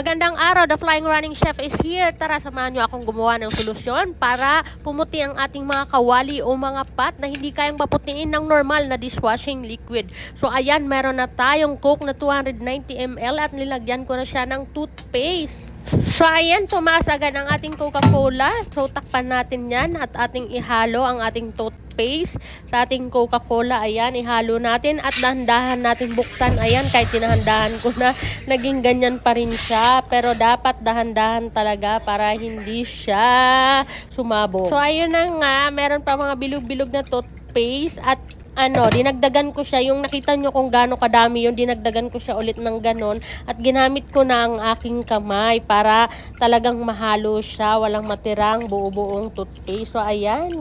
Magandang araw, the Flying Running Chef is here. Tara, samahan nyo akong gumawa ng solusyon para pumuti ang ating mga kawali o mga pot na hindi kayang paputiin ng normal na dishwashing liquid. So ayan, meron na tayong Coke na 290 ml at nilagyan ko na siya ng toothpaste. So ayan, tumaas agad ang ating Coca-Cola. So takpan natin yan at ating ihalo ang ating toothpaste sa ating Coca-Cola. Ayan, ihalo natin at dahan-dahan natin buksan. Ayan, kahit tinahandahan ko na, naging ganyan pa rin siya. Pero dapat dahan-dahan talaga para hindi siya sumabog. So ayun na nga, meron pa mga bilog-bilog na toothpaste at ano, dinagdagan ko siya, yung nakita nyo kung gaano kadami yun, dinagdagan ko siya ulit ng ganon at ginamit ko na ang aking kamay para talagang mahalo siya, walang matirang buo-buong toothpaste. So ayan,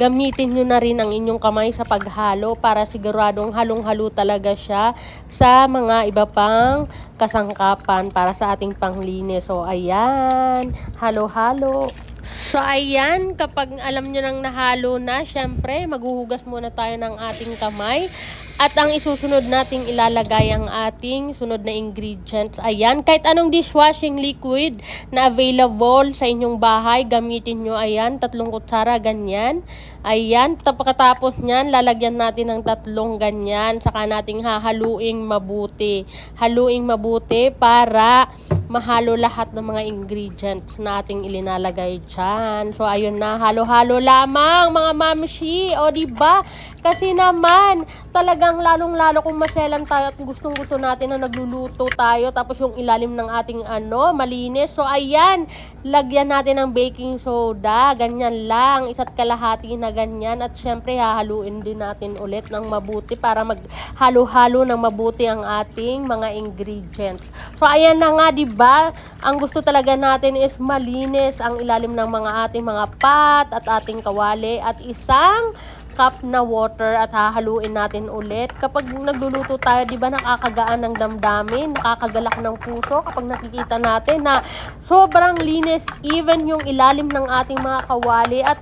gamitin nyo na rin ang inyong kamay sa paghalo para siguradong halong-halo talaga siya sa mga iba pang kasangkapan para sa ating panglinis. So ayan, halo-halo. So, ayan, kapag alam nyo nang nahalo na, syempre, maghuhugas muna tayo ng ating kamay. At ang isusunod nating ilalagay ang ating sunod na ingredients. Ayan, kahit anong dishwashing liquid na available sa inyong bahay, gamitin nyo. Ayan, tatlong kutsara, ganyan. Ayan, tapos nyan, lalagyan natin ng tatlong ganyan. Saka nating hahaluing mabuti. Haluing mabuti para mahalo lahat ng mga ingredients na ating ilinalagay dyan. So, ayun na, halo-halo lamang, mga mamshi. O, ba? Kasi naman, talagang lalong-lalo kung maselan tayo at gustong-gusto natin na nagluluto tayo, tapos yung ilalim ng ating ano, malinis. So, ayan, lagyan natin ng baking soda. Ganyan lang, isa't kalahati na ganyan. At syempre, hahaluin din natin ulit ng mabuti para maghalo-halo ng mabuti ang ating mga ingredients. So, ayan na nga, di ba? Ang gusto talaga natin is malinis ang ilalim ng mga ating mga pot at ating kawali at isang cup na water at hahaluin natin ulit. Kapag nagluluto tayo, di ba nakakagaan ng damdamin, nakakagalak ng puso kapag nakikita natin na sobrang linis even yung ilalim ng ating mga kawali at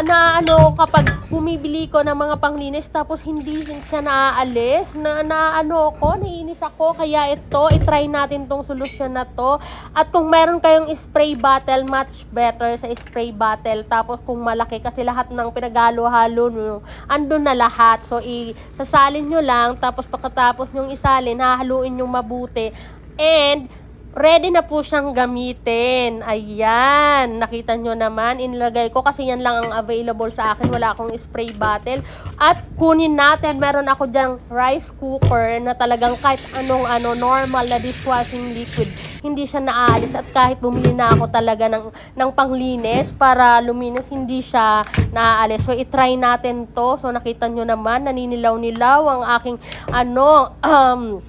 na ano kapag bumibili ko ng mga panglinis tapos hindi siya naaalis na, na ano ko naiinis ako. Kaya ito itry natin tong solusyon na to. At kung meron kayong spray bottle much better sa spray bottle. Tapos kung malaki kasi lahat ng pinagalo-halo nyo andun na lahat. So isasalin nyo lang tapos pagkatapos nyong isalin hahaluin yung mabuti. And ready na po siyang gamitin. Ayan. Nakita nyo naman. Inilagay ko kasi yan lang ang available sa akin. Wala akong spray bottle. At kunin natin. Meron ako dyang rice cooker na talagang kahit anong ano, normal na dishwashing liquid. Hindi siya naalis. At kahit bumili na ako talaga ng, ng panglinis para luminis, hindi siya naaalis. So, itry natin to. So, nakita nyo naman. Naninilaw-nilaw ang aking ano, um,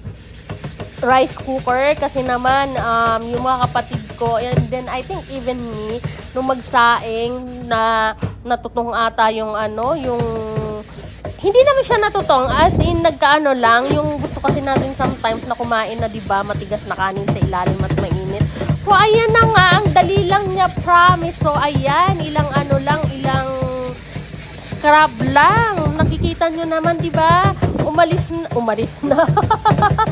rice cooker kasi naman um, yung mga kapatid ko and then I think even me nung magsaing na natutong ata yung ano yung hindi naman siya natutong as in nagkaano lang yung gusto kasi natin sometimes na kumain na 'di ba matigas na kanin sa ilalim at mainit. So ayan na nga ang dali lang niya promise. So ayan ilang ano lang ilang scrub lang. Nakikita nyo naman 'di ba umalis na umalis na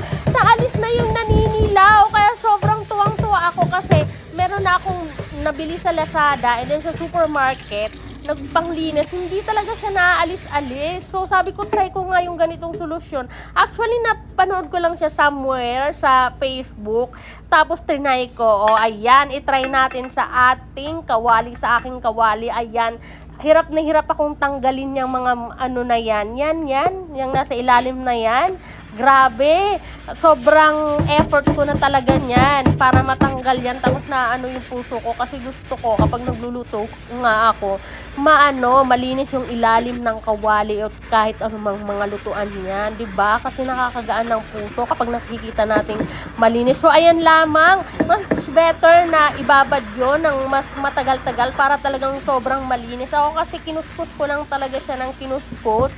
nabili sa Lazada and then sa supermarket nagpanglinis, hindi talaga siya naaalis-alis. So, sabi ko, try ko nga yung ganitong solusyon. Actually, napanood ko lang siya somewhere sa Facebook. Tapos, trinay ko. O, ayan, itry natin sa ating kawali, sa aking kawali. Ayan, hirap na hirap akong tanggalin yung mga ano na yan. Yan, yan. Yung nasa ilalim na yan. Grabe, sobrang effort ko na talaga niyan para matanggal yan. Tapos na ano yung puso ko kasi gusto ko kapag nagluluto nga ako, maano, malinis yung ilalim ng kawali o kahit anumang mga lutuan niyan, ba? Kasi nakakagaan ng puso kapag nakikita nating malinis. So ayan lamang, mas better na ibabad yon ng mas matagal-tagal para talagang sobrang malinis. Ako kasi kinuskot ko lang talaga siya ng kinuskot.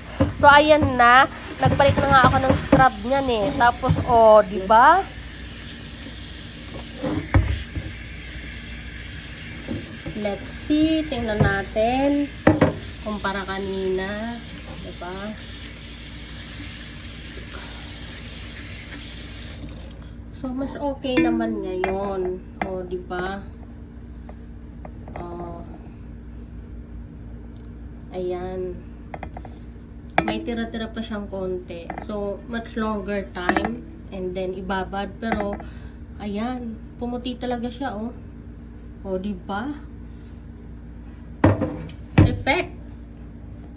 So ayan na, nagpalit na nga ako ng scrub niyan eh. Tapos oh, 'di ba? Let's see, tingnan natin kumpara kanina, 'di ba? So mas okay naman ngayon. di ba? Oh. Ayan. May tira-tira pa siyang konti. So, much longer time. And then, ibabad. Pero, ayan. Pumuti talaga siya, oh. O, di ba? Effect.